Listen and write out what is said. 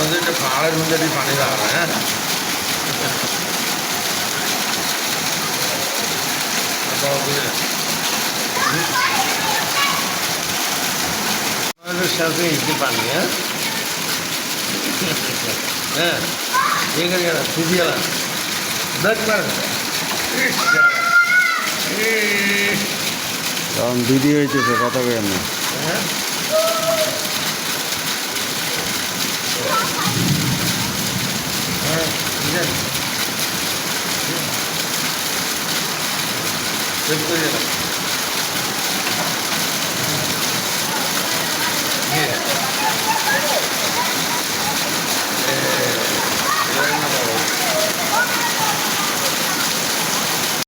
হচ্ছে এটা পাহাড়ের মধ্যে দিয়ে পানি দেওয়া হয়? আমাদের সাথে পানি হ্যাঁ হ্যাঁ ঠিক আছে খুবই এলাম দেখ কারণ দিদি হয়েছে কেন না হ্যাঁ হ্যাঁ ঠিক আছে চেক করে দিলাম